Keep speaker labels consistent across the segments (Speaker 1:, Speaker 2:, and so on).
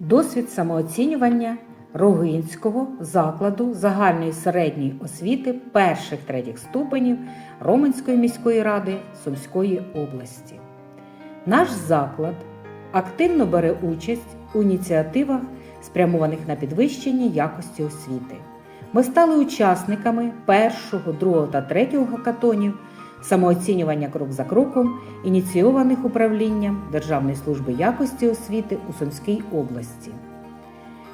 Speaker 1: Досвід самооцінювання Рогинського закладу загальної середньої освіти перших третіх ступенів Роменської міської ради Сумської області. Наш заклад активно бере участь у ініціативах, спрямованих на підвищення якості освіти. Ми стали учасниками першого, другого та третього гакатонів самооцінювання крок за кроком, ініційованих управлінням Державної служби якості освіти у Сумській області.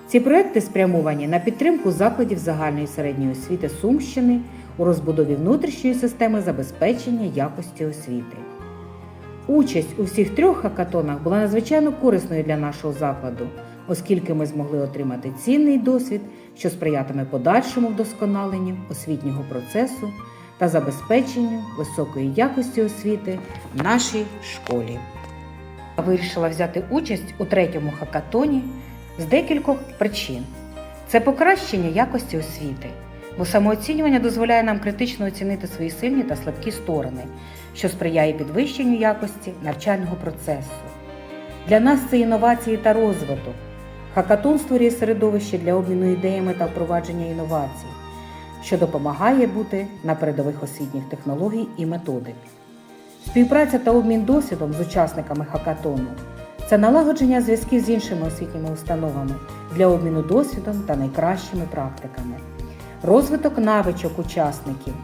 Speaker 1: Ці проекти спрямовані на підтримку закладів загальної середньої освіти Сумщини у розбудові внутрішньої системи забезпечення якості освіти. Участь у всіх трьох хакатонах була надзвичайно корисною для нашого закладу, оскільки ми змогли отримати цінний досвід, що сприятиме подальшому вдосконаленню освітнього процесу та забезпеченню високої якості освіти в нашій школі. Вирішила взяти участь у третьому хакатоні з декількох причин. Це покращення якості освіти, бо самооцінювання дозволяє нам критично оцінити свої сильні та слабкі сторони, що сприяє підвищенню якості навчального процесу. Для нас це інновації та розвиток. Хакатон створює середовище для обміну ідеями та впровадження інновацій, що допомагає бути на передових освітніх технологій і методик. Співпраця та обмін досвідом з учасниками хакатону це налагодження зв'язків з іншими освітніми установами для обміну досвідом та найкращими практиками, розвиток навичок учасників.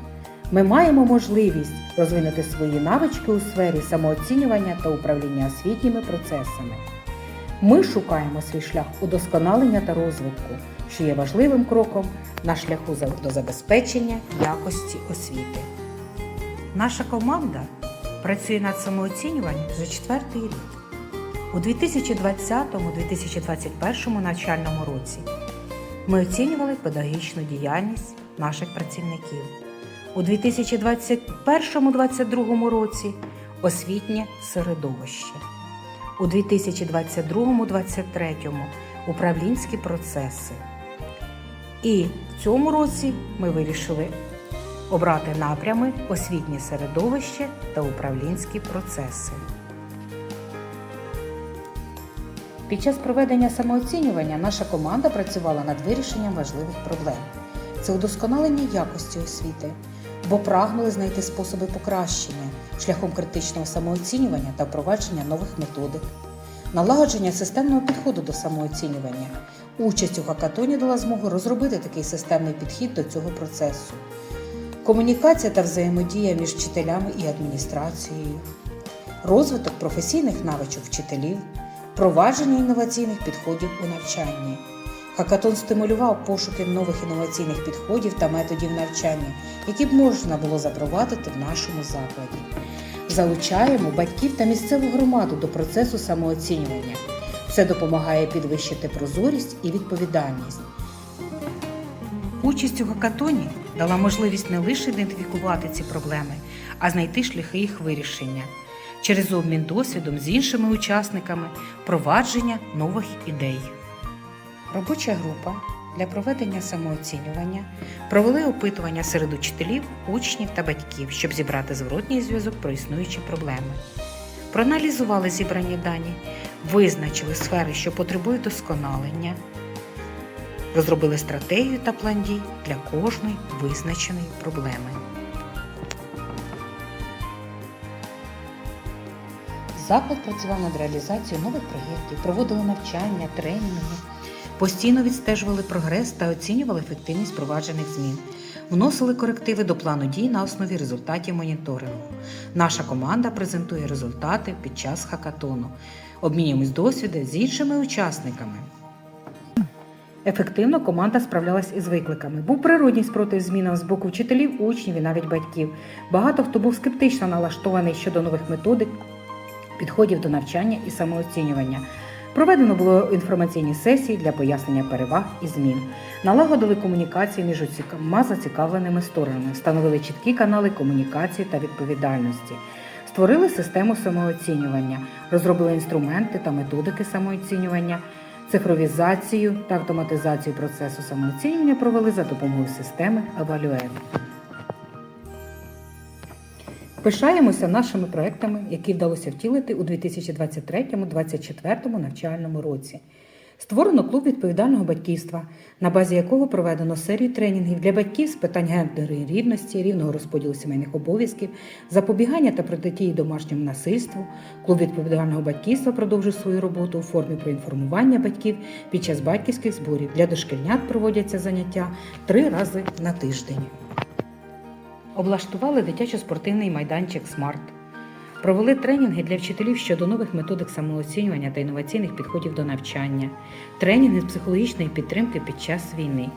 Speaker 1: Ми маємо можливість розвинути свої навички у сфері самооцінювання та управління освітніми процесами. Ми шукаємо свій шлях удосконалення та розвитку, що є важливим кроком на шляху до забезпечення якості освіти. Наша команда працює над самооцінюванням вже четвертий рік. У 2020-2021 навчальному році ми оцінювали педагогічну діяльність наших працівників. У 2021-2022 році освітнє середовище. У 2022-2023 управлінські процеси. І в цьому році ми вирішили обрати напрями освітнє середовище та управлінські процеси. Під час проведення самооцінювання наша команда працювала над вирішенням важливих проблем. Це удосконалення якості освіти, бо прагнули знайти способи покращення шляхом критичного самооцінювання та впровадження нових методик, налагодження системного підходу до самооцінювання. Участь у хакатоні дала змогу розробити такий системний підхід до цього процесу. Комунікація та взаємодія між вчителями і адміністрацією, розвиток професійних навичок вчителів, впровадження інноваційних підходів у навчанні. Хакатон стимулював пошуки нових інноваційних підходів та методів навчання, які б можна було запровадити в нашому закладі. Залучаємо батьків та місцеву громаду до процесу самооцінювання. Це допомагає підвищити прозорість і відповідальність. Участь у хакатоні дала можливість не лише ідентифікувати ці проблеми, а знайти шляхи їх вирішення через обмін досвідом з іншими учасниками, впровадження нових ідей. Робоча група для проведення самооцінювання провели опитування серед учителів, учнів та батьків, щоб зібрати зворотній зв'язок про існуючі проблеми. Проаналізували зібрані дані, визначили сфери, що потребують досконалення, розробили стратегію та план дій для кожної визначеної проблеми. Заклад працював над реалізацією нових проєктів, проводили навчання, тренінги, постійно відстежували прогрес та оцінювали ефективність впроваджених змін, вносили корективи до плану дій на основі результатів моніторингу. Наша команда презентує результати під час хакатону, обмінюємось досвідом з іншими учасниками. Ефективно команда справлялась із викликами. Був природній спротив змінам з боку вчителів, учнів і навіть батьків. Багато хто був скептично налаштований щодо нових методик, підходів до навчання і самооцінювання. Проведено було інформаційні сесії для пояснення переваг і змін. Налагодили комунікації між усіма зацікавленими сторонами, встановили чіткі канали комунікації та відповідальності, створили систему самооцінювання, розробили інструменти та методики самооцінювання, цифровізацію та автоматизацію процесу самооцінювання провели за допомогою системи Evaluate. Пишаємося нашими проектами, які вдалося втілити у 2023-2024 навчальному році. Створено клуб відповідального батьківства, на базі якого проведено серію тренінгів для батьків з питань гендерної рівності, рівного розподілу сімейних обов'язків, запобігання та протидії домашньому насильству. Клуб відповідального батьківства продовжує свою роботу у формі проінформування батьків під час батьківських зборів. Для дошкільнят проводяться заняття три рази на тиждень. Облаштували дитячо-спортивний майданчик Смарт. Провели тренінги для вчителів щодо нових методик самооцінювання та інноваційних підходів до навчання, тренінги з психологічної підтримки під час війни.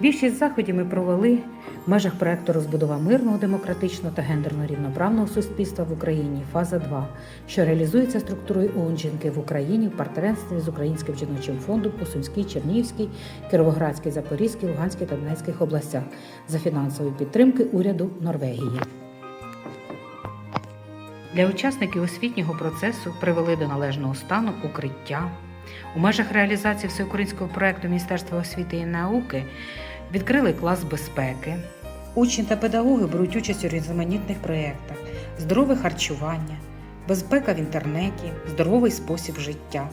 Speaker 1: Більшість заходів ми провели в межах проекту розбудова мирного, демократичного та гендерно рівноправного суспільства в Україні фаза 2, що реалізується структурою ООН «Жінки в Україні в партнерстві з Українським жіночим фондом у Сумській, Чернігівській, Кіровоградській, Запорізькій, Луганській та Донецьких областях за фінансової підтримки уряду Норвегії. Для учасників освітнього процесу привели до належного стану укриття. У межах реалізації всеукраїнського проекту Міністерства освіти і науки відкрили клас безпеки. Учні та педагоги беруть участь у різноманітних проєктах: здорове харчування, безпека в інтернеті, здоровий спосіб життя,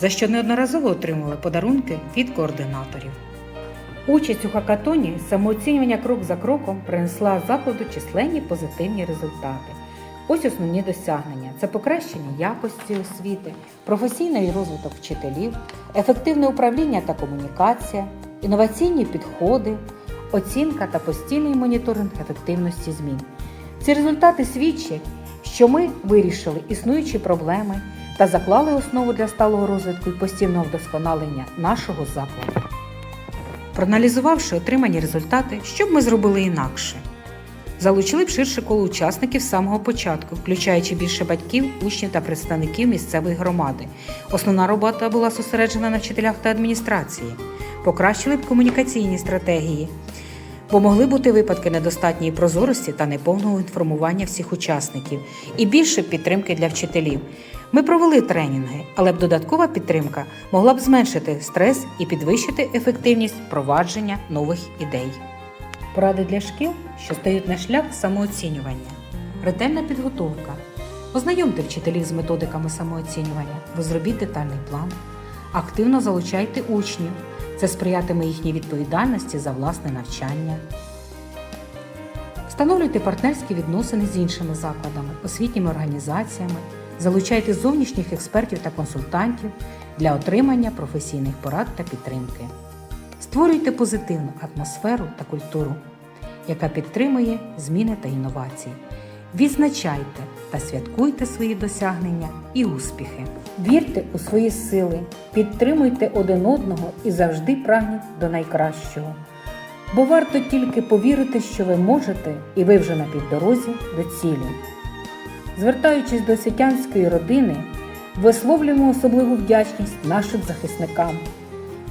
Speaker 1: за що неодноразово отримали подарунки від координаторів. Участь у хакатоні самооцінювання крок за кроком принесла закладу численні позитивні результати. Ось основні досягнення: це покращення якості освіти, професійний розвиток вчителів, ефективне управління та комунікація, інноваційні підходи, оцінка та постійний моніторинг ефективності змін. Ці результати свідчать, що ми вирішили існуючі проблеми та заклали основу для сталого розвитку і постійного вдосконалення нашого закладу. Проаналізувавши отримані результати, що б ми зробили інакше? Залучили б ширше коло учасників з самого початку, включаючи більше батьків, учнів та представників місцевої громади. Основна робота була зосереджена на вчителях та адміністрації. Покращили б комунікаційні стратегії, бо могли бути випадки недостатньої прозорості та неповного інформування всіх учасників, і більше підтримки для вчителів. Ми провели тренінги, але б додаткова підтримка могла б зменшити стрес і підвищити ефективність впровадження нових ідей. Поради для шкіл, що стають на шлях самооцінювання. Ретельна підготовка. Ознайомте вчителів з методиками самооцінювання, розробіть детальний план. Активно залучайте учнів. Це сприятиме їхній відповідальності за власне навчання. Встановлюйте партнерські відносини з іншими закладами, освітніми організаціями, залучайте зовнішніх експертів та консультантів для отримання професійних порад та підтримки. Створюйте позитивну атмосферу та культуру, яка підтримує зміни та інновації. Відзначайте та святкуйте свої досягнення і успіхи. Вірте у свої сили, підтримуйте один одного і завжди прагніть до найкращого. Бо варто тільки повірити, що ви можете, і ви вже на півдорозі до цілі. Звертаючись до освітянської родини, висловлюємо особливу вдячність нашим захисникам.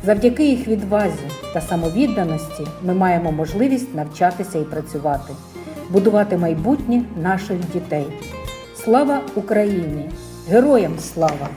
Speaker 1: Завдяки їх відвазі та самовідданості ми маємо можливість навчатися і працювати, будувати майбутнє наших дітей. Слава Україні! Героям слава!